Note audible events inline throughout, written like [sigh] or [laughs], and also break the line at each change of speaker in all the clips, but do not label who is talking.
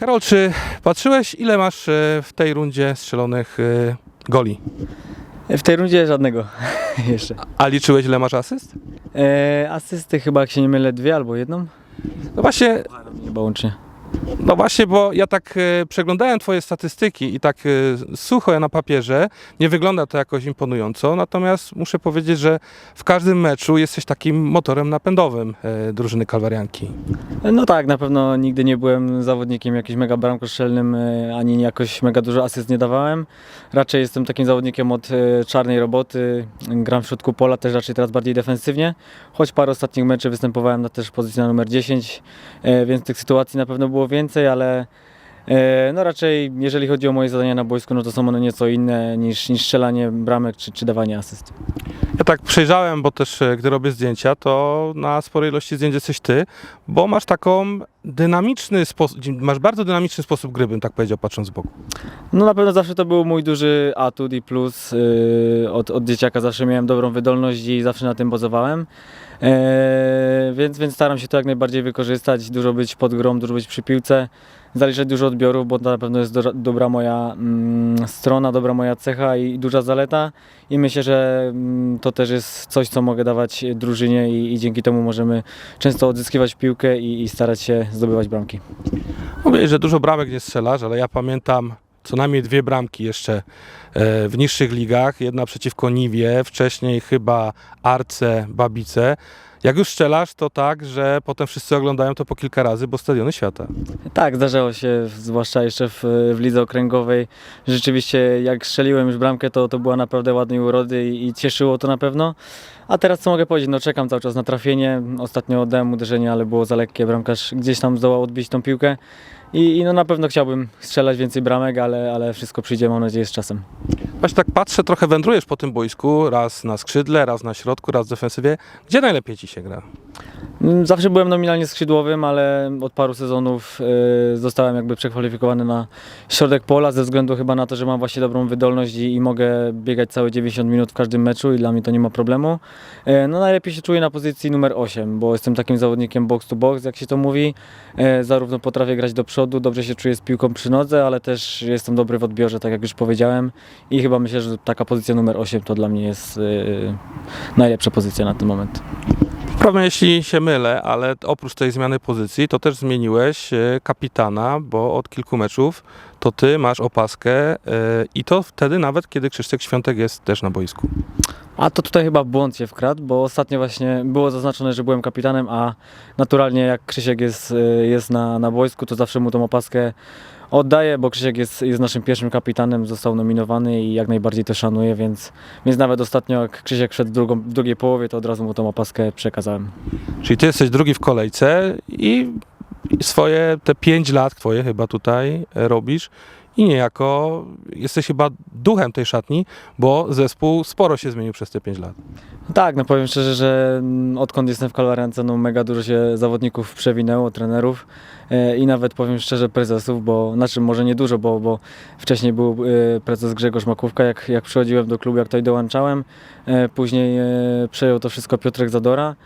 Karol, czy patrzyłeś, ile masz e, w tej rundzie strzelonych e, goli?
W tej rundzie żadnego [laughs] jeszcze.
A liczyłeś, ile masz asyst?
E, asysty chyba, jak się nie mylę, dwie albo jedną?
No właśnie,
Chyba łącznie.
No właśnie, bo ja tak e, przeglądałem twoje statystyki i tak e, sucho na papierze, nie wygląda to jakoś imponująco, natomiast muszę powiedzieć, że w każdym meczu jesteś takim motorem napędowym e, drużyny kalwarianki.
No tak, na pewno nigdy nie byłem zawodnikiem jakimś mega bramkostrzelnym, e, ani jakoś mega dużo asyst nie dawałem. Raczej jestem takim zawodnikiem od czarnej roboty. Gram w środku pola, też raczej teraz bardziej defensywnie. Choć parę ostatnich meczy występowałem na też pozycji na numer 10, e, więc tych sytuacji na pewno było więcej, ale e, no raczej jeżeli chodzi o moje zadania na boisku, no to są one nieco inne niż, niż strzelanie bramek czy, czy dawanie asyst.
Ja tak przejrzałem, bo też e, gdy robię zdjęcia, to na sporej ilości zdjęć jesteś ty, bo masz taką dynamiczny sposób, masz bardzo dynamiczny sposób gry, bym tak powiedział, patrząc z boku.
No na pewno zawsze to był mój duży atut i plus. Yy, od, od dzieciaka zawsze miałem dobrą wydolność i zawsze na tym bazowałem. Eee, więc, więc staram się to jak najbardziej wykorzystać, dużo być pod grą, dużo być przy piłce, zaliczać dużo odbiorów, bo to na pewno jest do, dobra moja mm, strona, dobra moja cecha i duża zaleta. I myślę, że mm, to też jest coś, co mogę dawać drużynie i, i dzięki temu możemy często odzyskiwać piłkę i, i starać się zdobywać bramki.
Mówię, że dużo bramek nie strzelasz, ale ja pamiętam co najmniej dwie bramki jeszcze e, w niższych ligach. Jedna przeciwko Niwie, wcześniej chyba Arce, Babice. Jak już strzelasz, to tak, że potem wszyscy oglądają to po kilka razy, bo stadiony świata.
Tak, zdarzało się, zwłaszcza jeszcze w, w lidze okręgowej. Rzeczywiście, jak strzeliłem już bramkę, to, to była naprawdę ładnej urody i, i cieszyło to na pewno. A teraz co mogę powiedzieć? No czekam cały czas na trafienie. Ostatnio oddałem uderzenie, ale było za lekkie. Bramkarz gdzieś tam zdołał odbić tą piłkę. I, i no na pewno chciałbym strzelać więcej bramek, ale, ale wszystko przyjdzie, mam nadzieję, z czasem.
Właśnie tak patrzę, trochę wędrujesz po tym boisku, raz na skrzydle, raz na środku, raz w defensywie. Gdzie najlepiej ci się gra?
Mm, Zawsze byłem nominalnie skrzydłowym, ale od paru sezonów y, zostałem jakby przekwalifikowany na środek pola ze względu chyba na to, że mam właśnie dobrą wydolność i, i mogę biegać całe 90 minut w każdym meczu i dla mnie to nie ma problemu. Y, no najlepiej się czuję na pozycji numer 8, bo jestem takim zawodnikiem box to box, jak się to mówi. Y, zarówno potrafię grać do przodu, dobrze się czuję z piłką przy nodze, ale też jestem dobry w odbiorze, tak jak już powiedziałem. I chyba myślę, że taka pozycja numer 8 to dla mnie jest najlepsza pozycja na ten moment.
Prawda, jeśli się mylę, ale oprócz tej zmiany pozycji, to też zmieniłeś e, kapitana, bo od kilku meczów to ty masz opaskę e, i to wtedy nawet, kiedy Krzysztof Świątek jest też na boisku.
A to tutaj chyba błąd się wkradł, bo ostatnio właśnie było zaznaczone, że byłem kapitanem, a naturalnie jak Krzysiek jest, y, jest na, na boisku, to zawsze mu tą opaskę oddaję, bo Krzysiek jest, jest naszym pierwszym kapitanem, został nominowany i jak najbardziej to szanuję, więc, więc nawet ostatnio jak Krzysiek wszedł w, drugą, w drugiej połowie, to od razu mu tą opaskę przekazałem.
Czyli ty jesteś drugi w kolejce i swoje te pięć lat twoje chyba tutaj e, robisz i niejako jesteś chyba duchem tej szatni, bo zespół sporo się zmienił przez te pięć lat.
Tak, no powiem szczerze, że mm, odkąd jestem w Kalwariance, no mega dużo się zawodników przewinęło, trenerów e, i nawet powiem szczerze prezesów, bo znaczy może nie dużo, bo, bo wcześniej był e, prezes Grzegorz Makówka, jak, jak przychodziłem do klubu, jak tutaj dołączałem, później przejął to wszystko Piotrek Zadora.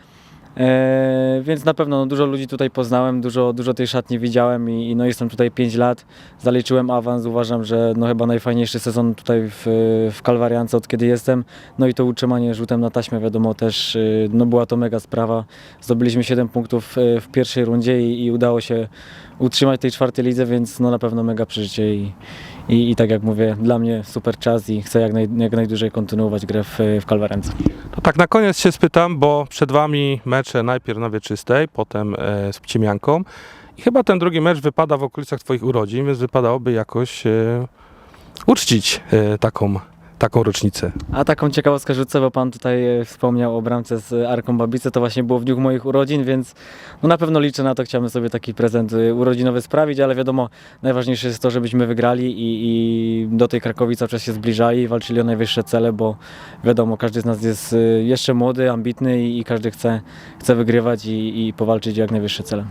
E, więc na pewno no, dużo ludzi tutaj poznałem, dużo, dużo tej szatni widziałem i, i no, jestem tutaj 5 lat, zaliczyłem awans, uważam, że no, chyba najfajniejszy sezon tutaj w, w Kalwariance od kiedy jestem, no i to utrzymanie rzutem na taśmę wiadomo też, y, no była to mega sprawa, zdobyliśmy 7 punktów y, w pierwszej rundzie i, i udało się utrzymać tej czwartej lidze, więc no na pewno mega przeżycie i, i, i tak jak mówię, dla mnie super czas i chcę jak, naj, jak najdłużej kontynuować grę w, w Kalwariance.
To tak na koniec się spytam, bo przed wami mecze najpierw na Wieczystej, potem e, z Pcimianką i chyba ten drugi mecz wypada w okolicach twoich urodzin, więc wypadałoby jakoś e, uczcić e, taką, taką rocznicę.
A taką ciekawostkę rzucę, bo Pan tutaj e, wspomniał o bramce z Arką Babice, to właśnie było w dniu moich urodzin, więc no na pewno liczę na to, chciałbym sobie taki prezent e, urodzinowy sprawić, ale wiadomo, najważniejsze jest to, żebyśmy wygrali i, i do tej Krakowi cały czas się zbliżali, walczyli o najwyższe cele, bo wiadomo, każdy z nas jest e, jeszcze młody, ambitny i, i każdy chce, chce wygrywać i, i powalczyć o jak najwyższe cele.